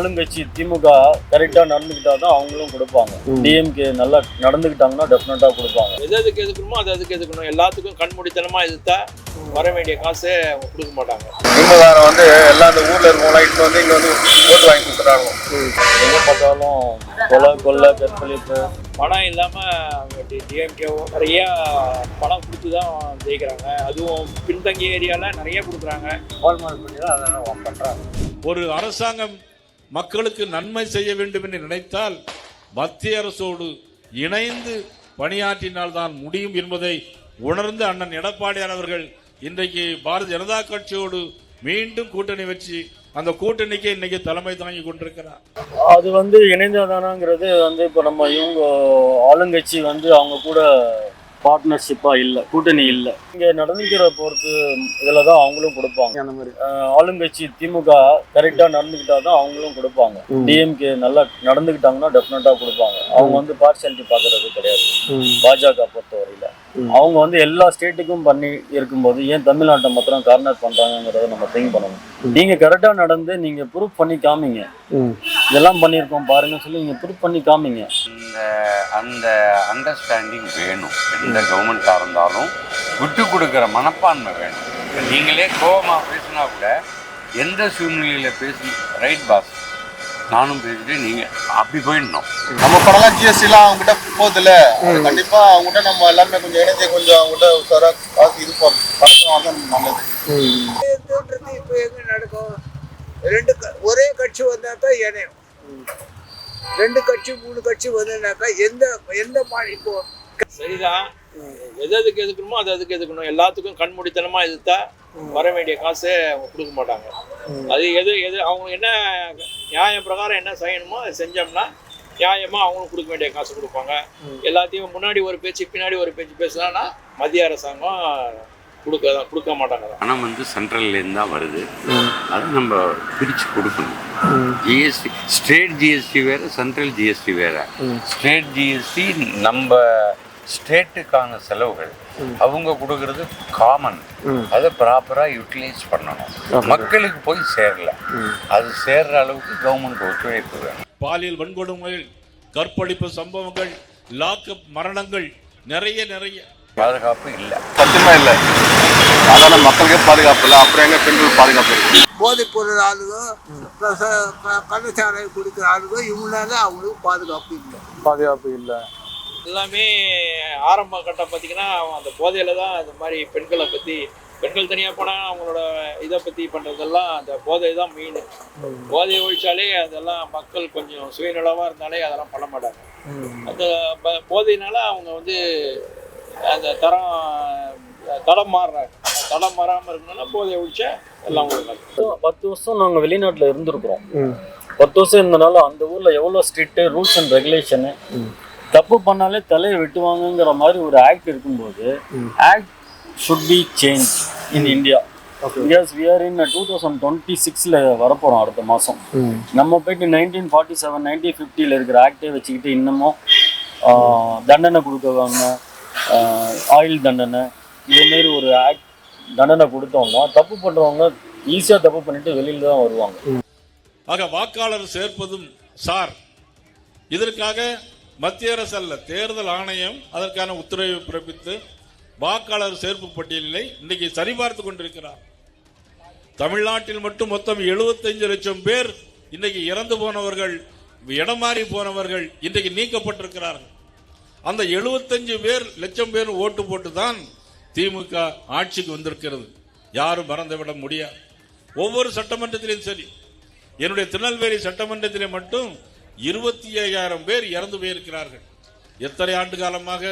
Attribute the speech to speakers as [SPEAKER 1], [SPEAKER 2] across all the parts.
[SPEAKER 1] ஆளுங்கட்சி திமுக கரெக்டா நடந்துக்கிட்டா தான் அவங்களும் கொடுப்பாங்க. டிஎம்கே நல்லா நடந்துக்கிட்டாங்கன்னா டெஃபினட்டா கொடுப்பாங்க.
[SPEAKER 2] எது எதுக்கு எதுக்கணுமோ அது அதுக்கு எதுக்கணும் எல்லாத்துக்கும் கண்மூடித்தனமா எதிர்த்தா வர வேண்டிய காசை அவங்க கொடுக்க மாட்டாங்க.
[SPEAKER 3] திமுக வந்து எல்லா அந்த ஊர்ல இருக்கவங்களாம் இட்டு வந்து இங்க வந்து ஓட்டு வாங்கி கொடுத்துறாங்க
[SPEAKER 1] எங்க பார்த்தாலும் கொலை கொள்ளை கற்பழிப்பு.
[SPEAKER 2] பணம் இல்லாம டிஎம்கே நிறைய பணம் கொடுத்து தான் ஜெயிக்கிறாங்க. அதுவும் பின்தங்கிய ஏரியால நிறைய கொடுக்குறாங்க.
[SPEAKER 1] கோல்மால் பண்ணி தான் அதெல்லாம் பண்றாங்க.
[SPEAKER 4] ஒரு அரசாங்கம் மக்களுக்கு நன்மை செய்ய வேண்டும் என்று நினைத்தால் மத்திய அரசோடு இணைந்து பணியாற்றினால்தான் முடியும் என்பதை உணர்ந்து அண்ணன் எடப்பாடியார் அவர்கள் இன்றைக்கு பாரதிய ஜனதா கட்சியோடு மீண்டும் கூட்டணி வச்சு அந்த கூட்டணிக்கு இன்னைக்கு தலைமை தாங்கி கொண்டிருக்கிறார்.
[SPEAKER 1] அது வந்து இணைந்தாதானாங்கிறது வந்து இப்போ நம்ம இவங்க ஆளுங்கட்சி வந்து அவங்க கூட பார்ட்னர்ஷிப்பா இல்லை கூட்டணி இல்லை. இங்க நடந்துக்கிற பொறுத்து இதில் தான் அவங்களும் கொடுப்பாங்க.
[SPEAKER 5] அந்த மாதிரி.
[SPEAKER 1] ஆளுங்கட்சி திமுக கரெக்டா நடந்துக்கிட்டா தான் அவங்களும் கொடுப்பாங்க. டிஎம்கே நல்லா நடந்துக்கிட்டாங்கன்னா டெஃபினட்டா கொடுப்பாங்க. அவங்க வந்து பார்ஷியாலிட்டி பார்க்கறது கிடையாது. பாஜக பொறுத்தவரையில. அவங்க வந்து எல்லா ஸ்டேட்டுக்கும் பண்ணி இருக்கும்போது ஏன் தமிழ்நாட்டை மாத்திரம் கார்னர் பண்றாங்கிறத நம்ம திங்க் பண்ணணும். நீங்க கரெக்டா நடந்து நீங்க ப்ரூஃப் பண்ணி காமிங்க. இதெல்லாம் பண்ணியிருக்கோம் பாருங்க சொல்லி நீங்க ப்ரூஃப் பண்ணி காமிங்க.
[SPEAKER 6] அந்த அந்த அண்டர்ஸ்டாண்டிங் வேணும். எந்த கவர்மெண்ட்டாக இருந்தாலும் விட்டு கொடுக்குற மனப்பான்மை வேணும். நீங்களே கோபமாக பேசினா கூட எந்த சூழ்நிலையில் பேசி ரைட் பாஸ் நானும் பேசிட்டு நீங்கள் அப்படி போயிடணும்.
[SPEAKER 3] நம்ம படம்லாம் ஜிஎஸ்டிலாம் அவங்ககிட்ட போகுதுல்ல. அது கண்டிப்பா அவங்ககிட்ட நம்ம எல்லாருமே கொஞ்சம் இணைஞ்சு கொஞ்சம் அவங்ககிட்ட உஷாரா காசு இது தான் நல்லது.
[SPEAKER 7] தோன்றது இப்போ எங்க நடக்கும்? ரெண்டு க- ஒரே கட்சி வந்தாக்கா இணையும். ரெண்டு கட்சி மூணு கட்சி வந்ததுனாக்கா எந்த எந்த மாநிலம் இப்போ
[SPEAKER 2] சரிதான். எது எதுக்கு எதுக்கணுமோ அது அதுக்கு எதுக்கணும். எல்லாத்துக்கும் கண்மூடித்தனமா எதிர்த்தா வர வேண்டிய காசை கொடுக்க மாட்டாங்க. அது எது எது அவங்க என்ன நியாயம் பிரகாரம் என்ன செய்யணுமோ அதை செஞ்சோம்னா நியாயமா அவங்களும் கொடுக்க வேண்டிய காசு கொடுப்பாங்க. எல்லாத்தையும் முன்னாடி ஒரு பேச்சு பின்னாடி ஒரு பேச்சு பேசுனான்னா மத்திய அரசாங்கம் கொடுக்க கொடுக்க மாட்டாங்க. தான்
[SPEAKER 6] பணம் வந்து சென்ட்ரல்லேருந்து தான் வருது அதை நம்ம பிரித்து கொடுக்கணும். ஜிஎஸ்டி ஸ்டேட் ஜிஎஸ்டி வேறு சென்ட்ரல் ஜிஎஸ்டி வேறு. ஸ்டேட் ஜிஎஸ்டி நம்ம ஸ்டேட்டுக்கான செலவுகள் அவங்க கொடுக்கறது காமன் அதை ப்ராப்பராக யூட்டிலைஸ் பண்ணணும். மக்களுக்கு போய் சேரல. அது சேர்ற அளவுக்கு கவர்மெண்ட் ஒத்துழைப்பு வேணும்.
[SPEAKER 4] பாலியல் வன்கொடுமைகள் கற்பழிப்பு சம்பவங்கள் லாக்அப் மரணங்கள் நிறைய நிறைய
[SPEAKER 6] பாதுகாப்பு இல்லை.
[SPEAKER 3] சத்தியமா இல்லை. அதான மக்களுக்கே பாதுகாப்பு இல்லை. அப்புறம் எங்க பெண்கள் பாதுகாப்பு இருக்கு?
[SPEAKER 7] போதைப் பொருள் ஆளுங்க ப்ளஸ் கள்ளச்சாராய குடிக்கிற ஆளுங்க இவங்களால அவங்களுக்கு பாதுகாப்பு இல்லை.
[SPEAKER 5] பாதுகாப்பு இல்லை.
[SPEAKER 2] எல்லாமே ஆரம்ப கட்டம் பார்த்தீங்கன்னா அந்த போதையில தான் இந்த மாதிரி பெண்களை பற்றி பெண்கள் தனியாக போனால் அவங்களோட இதை பற்றி பண்ணுறதெல்லாம் அந்த போதை தான் மெயின் போதையை ஒழிச்சாலே அதெல்லாம் மக்கள் கொஞ்சம் சுயநலமாக இருந்தாலே அதெல்லாம் பண்ண மாட்டாங்க. அந்த ப- போதையினால அவங்க வந்து அந்த தரம் தடம் மாறுறாங்க தடம் மாறாமல் இருக்கணும்னா போதையை ஒழிச்சா எல்லாம்
[SPEAKER 1] பத்து வருஷம் நாங்க வெளிநாட்டுல இருந்திருக்கிறோம். பத்து வருஷம் இருந்தனால அந்த ஊர்ல எவ்வளவு ஸ்ட்ரிக்ட் ரூல்ஸ் அண்ட் ரெகுலேஷனு தப்பு பண்ணாலே தலையை வெட்டுவாங்கங்கிற மாதிரி ஒரு ஆக்ட் இருக்கும்போது act should be change in India because we are in two thousand twenty சிக்ஸில் வரப்போகிறோம் அடுத்த மாதம் நம்ம போயிட்டு நைன்டீன் ஃபார்ட்டி செவன் நைன்டீன் ஃபிஃப்டியில் இருக்கிற ஆக்டே வச்சுக்கிட்டு இன்னமும் தண்டனை கொடுக்கவாங்க. ஆயில் தண்டனை இதேமாரி ஒரு ஆக்ட் தண்டனை கொடுத்தோம்னா தப்பு பண்ணுறவங்க ஈஸியாக தப்பு பண்ணிட்டு வெளியில் தான் வருவாங்க.
[SPEAKER 4] ஆக வாக்காளர் சேர்ப்பதும் சார். இதற்காக மத்திய அரசு அல்ல தேர்தல் ஆணையம் அதற்கான உத்தரவை பிறப்பித்து வாக்காளர் சேர்ப்பு பட்டியலை இன்றைக்கு சரிபார்த்து கொண்டிருக்கிறார். தமிழ்நாட்டில் மட்டும் மொத்தம் 75 லட்சம் பேர் இன்றைக்கு இறந்து போனவர்கள் இடம் மாறி போனவர்கள் இன்றைக்கு நீக்கப்பட்டிருக்கிறார்கள். அந்த 75 பேர் லட்சம் பேர் ஓட்டு போட்டு தான் திமுக ஆட்சிக்கு வந்திருக்கிறது. யாரும் மறந்துவிட முடியாது ஒவ்வொரு சட்டமன்றத்திலையும் சரி. என்னுடைய திருநெல்வேலி சட்டமன்றத்திலே மட்டும் இருபத்தி ஐயாயிரம் பேர் இறந்து போயிருக்கிறார்கள். எத்தனை ஆண்டு காலமாக?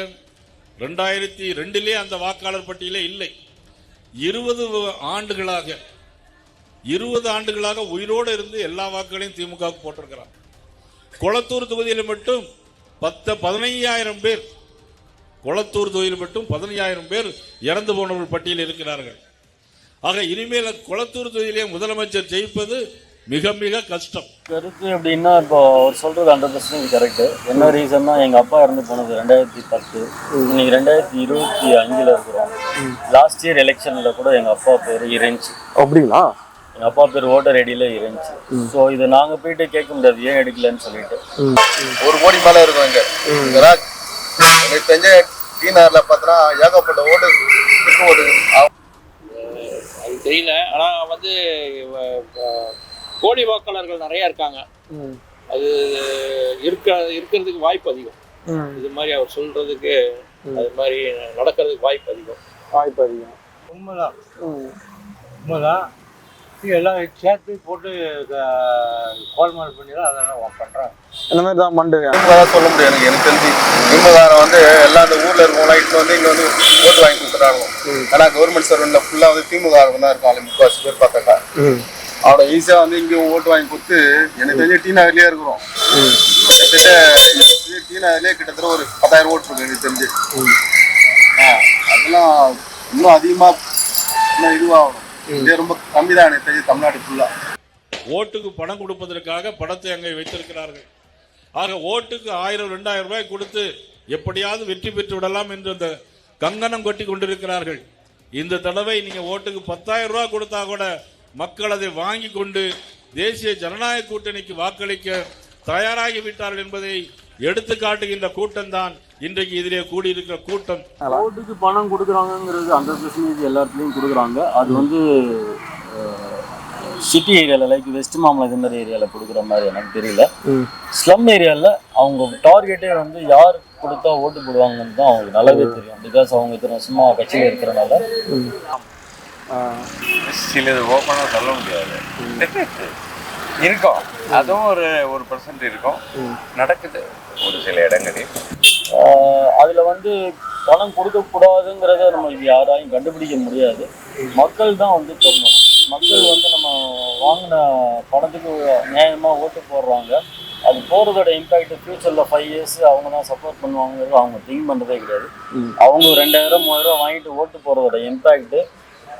[SPEAKER 4] ரெண்டாயிரத்தி ரெண்டிலே அந்த வாக்காளர் பட்டியலே இல்லை. இருபது ஆண்டுகளாக இருபது ஆண்டுகளாக உயிரோடு இருந்து எல்லா வாக்குகளையும் திமுக போட்டிருக்கிறார். கொளத்தூர் தொகுதியில் மட்டும் பத்து பதினையாயிரம் பேர். கொளத்தூர் தொகுதியில் மட்டும் பதினையாயிரம் பேர் இறந்து போனவர்கள் பட்டியலில் இருக்கிறார்கள். ஆக இனிமேல் கொளத்தூர் தொகுதியிலே முதலமைச்சர் ஜெயிப்பது மிக மிக கஷ்டம்.
[SPEAKER 1] கருத்து எப்படின்னா இப்போ அவர் சொல்றது ஹண்ட்ரட் பர்சன்டேஜ் கரெக்ட் என்ன ரீசன்னா எங்க அப்பா இறந்து போனது ரெண்டாயிரத்தி பத்து. இன்னைக்கு ரெண்டாயிரத்தி இருபத்தி அஞ்சுல இருக்கிறோம். லாஸ்ட் இயர் எலெக்ஷன்ல கூட எங்க அப்பா பேர் இருந்துச்சு
[SPEAKER 5] அப்படிங்களா?
[SPEAKER 1] எங்கள் அப்பா பேர் ஓட்டர் ஐடியில் இருந்துச்சு ஸோ இதை நாங்கள் போயிட்டு கேட்க முடியாது ஏன் எடுக்கலன்னு சொல்லிட்டு.
[SPEAKER 3] ஒரு கோடி மேல இருக்கும் இங்க. எனக்கு தெரிஞ்ச டீனார்ல பார்த்தனா ஏகப்பட்ட ஓட்டு ஓட்டு
[SPEAKER 2] அது தெரியல. ஆனா வந்து போலி வாக்காளர்கள் நிறைய இருக்காங்க. அது இருக்க இருக்கிறதுக்கு வாய்ப்பு அதிகம். இது மாதிரி அவர் சொல்றதுக்கு அது மாதிரி நடக்கிறதுக்கு வாய்ப்பு அதிகம்.
[SPEAKER 5] வாய்ப்பு அதிகம்.
[SPEAKER 8] உண்மைதான். உண்மைதான். எல்லாம் சேர்த்து போட்டு கோல்மால் பண்ணி தான் அதெல்லாம் பண்ணுறாங்க
[SPEAKER 5] இந்த மாதிரி தான் பண்ணுறேன்
[SPEAKER 3] தான் சொல்ல முடியும் எனக்கு எனக்கு தெரிஞ்சு. திமுக வந்து எல்லா அந்த ஊர்ல இருக்கவங்களாம் இட்டு வந்து இங்க வந்து ஓட்டு வாங்கி கொடுத்துறாங்க ஆனா கவர்மெண்ட் சர்வெண்ட்ல ஃபுல்லா வந்து திமுக தான் இருக்காங்க முக்காசி பேர் பார்த்தாக்கா. அவனை ஈஸியா வந்து இங்க ஓட்டு வாங்கி கொடுத்து எனக்கு தெரிஞ்சு டி நகர்லயே இருக்கிறோம். கிட்டத்தட்ட டி நகர்லயே கிட்டத்தட்ட ஒரு பத்தாயிரம் ஓட்டு இருக்கு எனக்கு தெரிஞ்சு. ஆ, அதெல்லாம் இன்னும் அதிகமா இன்னும் இதுவாகணும். ரொம்ப கம்மி தான் தமிழ்நாடு ஃபுல்லா
[SPEAKER 4] ஓட்டுக்கு பணம் கொடுப்பதற்காக பணத்தை அங்கே வைத்திருக்கிறார்கள். ஆக ஓட்டுக்கு ஆயிரம் ரெண்டாயிரம் ரூபாய் கொடுத்து எப்படியாவது வெற்றி பெற்று விடலாம் என்று அந்த கங்கணம் கொட்டி கொண்டிருக்கிறார்கள். இந்த தடவை நீங்க ஓட்டுக்கு பத்தாயிரம் ரூபாய் கொடுத்தா கூட மக்கள் அதை வாங்கி கொண்டு தேசிய ஜனநாயக கூட்டணிக்கு வாக்களிக்க தயாராகிவிட்டார்கள் என்பதை எடுத்து காட்டுகின்ற கூட்டம் தான் இன்றைக்கு இதிலே கூடியிருக்கிற கூட்டம்.
[SPEAKER 1] ஓட்டுக்கு பணம் கொடுக்குறாங்கங்கிறது ஹண்ட்ரட் பர்சன்டேஜ் எல்லா இடத்துலையும் கொடுக்குறாங்க. அது வந்து சிட்டி ஏரியாவில் லைக் வெஸ்ட் மாமலை இது மாதிரி ஏரியாவில் கொடுக்குற மாதிரி எனக்கு தெரியல. ஸ்லம் ஏரியாவில் அவங்க டார்கெட்டே வந்து யார் கொடுத்தா ஓட்டு போடுவாங்கன்னு தான் அவங்களுக்கு நல்லாவே தெரியும். பிகாஸ் அவங்க இத்தனை வருஷமா கட்சியில் இருக்கிறனால.
[SPEAKER 6] சிலது ஓப்பனாக சொல்ல முடியாது. இருக்கும். அதுவும் ஒரு ஒரு பர்சன்ட் இருக்கும். நடக்குது ஒரு சில இடங்களில்.
[SPEAKER 1] அதில் வந்து பணம் கொடுக்கக்கூடாதுங்கிறத நம்மளுக்கு யாராலையும் கண்டுபிடிக்க முடியாது. மக்கள் தான் வந்து சொல்லணும் மக்கள் வந்து நம்ம வாங்கின பணத்துக்கு நியாயமாக ஓட்டு போடுறாங்க. அது போகிறதோட இம்பேக்ட் ஃப்யூச்சரில் ஃபைவ் இயர்ஸ் அவங்க தான் சப்போர்ட் பண்ணுவாங்கிறது அவங்க திங்க் பண்ணுறதே கிடையாது. அவங்க ரெண்டாயிரம் மூவாயிரம் வாங்கிட்டு ஓட்டு போகிறதோட இம்பேக்ட்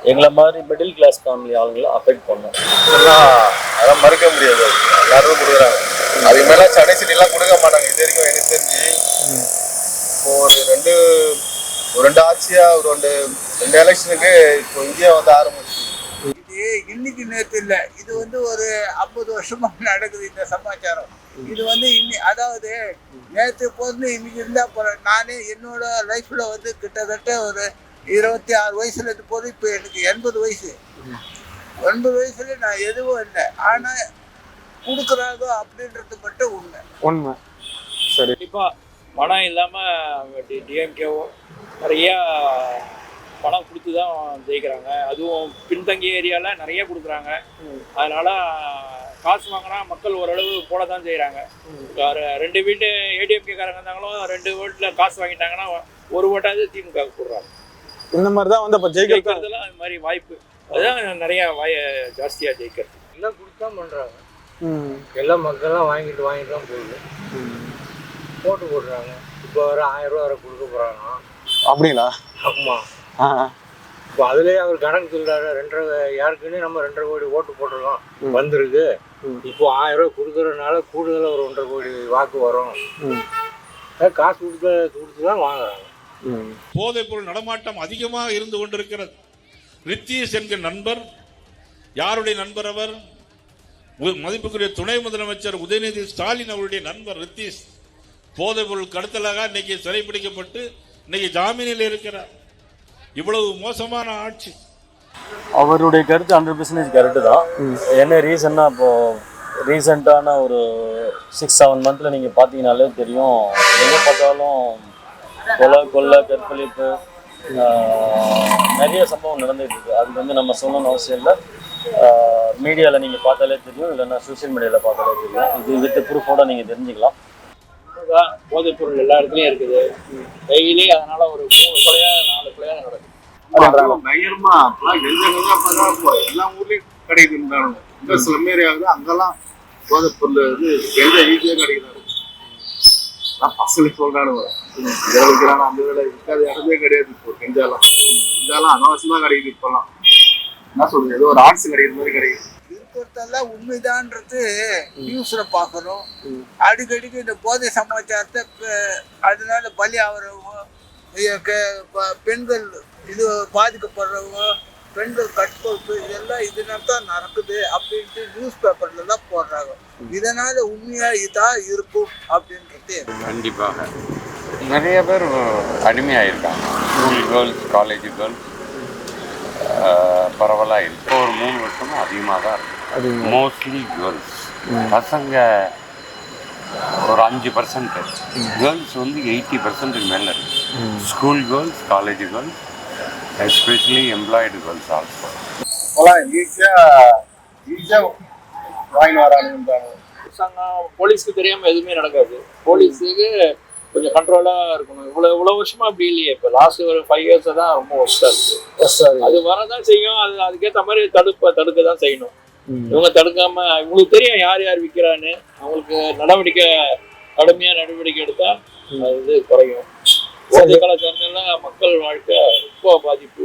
[SPEAKER 1] எங்களை மாதிரி மிடில் கிளாஸ் ஃபேமிலி ஆளுங்களை அஃபெக்ட் பண்ணும்.
[SPEAKER 3] அதெல்லாம் மறுக்க முடியாது. எல்லாரும் கொடுக்குறாங்க. அதுக்கு மேல சென்னை சிட்டிலாம் கொடுக்க மாட்டாங்க. இது வரைக்கும் எனக்கு தெரிஞ்சு இப்போ ஒரு ரெண்டு ஒரு ரெண்டு ஆட்சியா ஒரு ரெண்டு ரெண்டு எலெக்ஷனுக்கு இப்போ இந்தியா வந்து ஆரம்பிச்சு.
[SPEAKER 7] இது இன்னைக்கு நேற்று இல்லை. இது வந்து ஒரு ஐம்பது வருஷமா நடக்குது இந்த சமாச்சாரம். இது வந்து இன்னி அதாவது நேற்று போது இன்னைக்கு இருந்தா போற நானே என்னோட லைஃப்ல வந்து கிட்டத்தட்ட ஒரு இருபத்தி ஆறு வயசுல இருந்து போது இப்போ எனக்கு எண்பது வயசு. எண்பது வயசுல நான் எதுவும் இல்லை. ஆனா கொடுக்குறாங்க அப்படின்றது மட்டும் உண்மை.
[SPEAKER 5] உண்மை. சரி.
[SPEAKER 2] கண்டிப்பா பணம் இல்லாம டிஎம்கேவோ நிறைய பணம் கொடுத்து தான் ஜெயிக்கிறாங்க. அதுவும் பின்தங்கிய ஏரியால நிறைய கொடுக்குறாங்க. அதனால காசு வாங்கினா மக்கள் ஓரளவு போட தான் செய்கிறாங்க ரெண்டு வீட்டு ஏடிஎம்கே காரங்க இருந்தாங்களும் ரெண்டு வீட்டில் காசு வாங்கிட்டாங்கன்னா ஒரு ஓட்டாவது திமுக போடுறாங்க.
[SPEAKER 5] இந்த மாதிரி தான் வந்து ஜெயிக்கிறது
[SPEAKER 2] ஜெயிக்கிறதுலாம் அது மாதிரி வாய்ப்பு. அதுதான் நிறைய வாய ஜாஸ்தியாக ஜெயிக்கிறது.
[SPEAKER 8] எல்லாம் கொடுத்து தான் பண்ணுறாங்க
[SPEAKER 5] ம்.
[SPEAKER 8] எல்லா மக்கள்லாம் வாங்கிட்டு வாங்கிட்டு தான் போகுது. போட்டு போடுறாங்க. இப்போ வர ஆயிரம் ரூபா வரை கொடுக்க போகிறாங்க
[SPEAKER 5] அப்படிங்களா?
[SPEAKER 8] ஆமாம் இப்போ அதுலேயே அவர் கணக்கு சொல்றாரு ரெண்டரை யாருக்குன்னு நம்ம ரெண்டரை கோடி ஓட்டு போட்டிருக்கோம். வந்திருக்கு. இப்போ ஆயிரம் ரூபா கொடுக்கறதுனால கூடுதலாக ஒரு ஒன்றரை கோடி வாக்கு வரும். காசு கொடுக்க கொடுத்து தான் வாங்குறாங்க.
[SPEAKER 4] போதைப் பொருள் நடமாட்டம் அதிகமாக இருந்து கொண்டிருக்கிறது. ரித்தீஷ் என்கிற நண்பர் யாருடைய நண்பர் அவர்? மதிப்புக்குரிய துணை முதலமைச்சர் உதயநிதி ஸ்டாலின் அவருடைய நண்பர் ரித்தீஷ் போதைப் பொருள் கடத்தலாக இன்னைக்கு சிறைப்பிடிக்கப்பட்டு இன்னைக்கு ஜாமீனில் இருக்கிறார். இவ்வளவு மோசமான ஆட்சி.
[SPEAKER 1] அவருடைய கருத்து ஹண்ட்ரட் பர்சன்டேஜ் கரெக்டு தான். என்ன ரீசன்னா இப்போ ரீசெண்டான ஒரு சிக்ஸ் செவன் மந்த்தில் நீங்கள் பார்த்தீங்கனாலே தெரியும். எங்கே பார்த்தாலும் கொலை கொள்ளை கற்பழிப்பு ஆஹ், நிறைய சம்பவம் நடந்துட்டு இருக்கு. அதுக்கு வந்து நம்ம சொல்லணும்னு அவசியம் இல்லை. மீடியாவில் நீங்கள் பார்த்தாலே தெரியும் இல்லைன்னா சோஷியல் மீடியாவில் பார்த்தாலே தெரியும். இது வித் ப்ரூஃபோட நீங்கள் தெரிஞ்சுக்கலாம்.
[SPEAKER 2] போதைப் பொருள் எல்லா இடத்துலையும் இருக்குது. டெய்லி அதனால ஒரு மூணு கொலையா நாலு கொலையா நடக்குது.
[SPEAKER 3] அதுவும் பயங்கரமா எல்லா ஊர்லயும் கிடைக்குதுன்றாங்க இந்த சில ஏரியாவுது அங்கெல்லாம் போதைப் பொருள் வந்து எந்த ஈஸியா கிடைக்கிறாங்க நான் பசங்க சொல்றானுங்க. அந்த இதில் விற்காத இடமே கிடையாது இப்போ கெஞ்சாலாம் கெஞ்சாலாம் அனாவசியமா கிடைக்குது இப்பெல்லாம் என்ன சொல்றது ஏதோ ஒரு ஆர்ட்ஸ் கிடைக்கிற மாதிரி கிடைக்குது
[SPEAKER 7] இருக்கிறதெல்லாம் உண்மைதான்றது நியூஸ்ல பார்க்கணும். அடிக்கடிக்கு இந்த போதை சமாச்சாரத்தை அதனால பலி ஆகிறவங்க பெண்கள் இது பாதிக்கப்படுறவங்க பெண்கள் கற்பழிப்பு இதெல்லாம் இதனால தான் நடக்குது அப்படின்ட்டு நியூஸ் பேப்பர்ல எல்லாம் போடுறாங்க. இதனால உண்மையா இதா இருக்கும் அப்படின்றது. எனக்கு
[SPEAKER 6] கண்டிப்பாக. நிறைய பேர் அடிமையாயிருக்காங்க. ஸ்கூல் கேர்ள்ஸ் காலேஜ் கேர்ள்ஸ் பரவலாக இருக்கு ஒரு மூணு வருஷமா அதிகமாக தான் இருக்கு. மோஸ்ட்லி கேர்ள்ஸ் பசங்க ஒரு அஞ்சு பர்சன்ட் கேர்ள்ஸ் வந்து எயிட்டி பர்சன்ட்டுக்கு மேலே இருக்கு. School girls college girls especially employed girls also
[SPEAKER 3] இப்போலாம் ஈஸியா ஈஸியா வாங்கிட்டு
[SPEAKER 2] அரசாங்கம் போலீஸ்க்கு தெரியாம எதுவுமே நடக்காது. போலீஸுக்கு கொஞ்சம் கண்ட்ரோலா இருக்கணும். இவ்வளவு இவ்வளவு வருஷமா அப்படி இல்லையே. இப்ப லாஸ்ட் ஒரு ஃபைவ் இயர்ஸ் தான் ரொம்ப ஒஸ்டா இருக்கு. அது வரதான் செய்யும். அது அதுக்கேற்ற மாதிரி தடுப்ப தடுக்க தான் செய்யணும். இவங்க தடுக்காம இவங்களுக்கு தெரியும் யார் யார் விற்கிறான்னு அவங்களுக்கு நடவடிக்கை கடுமையா நடவடிக்கை எடுத்தா அது குறையும். கலாச்சாரங்கள்லாம் மக்கள் வாழ்க்கை ரொம்ப பாதிப்பு.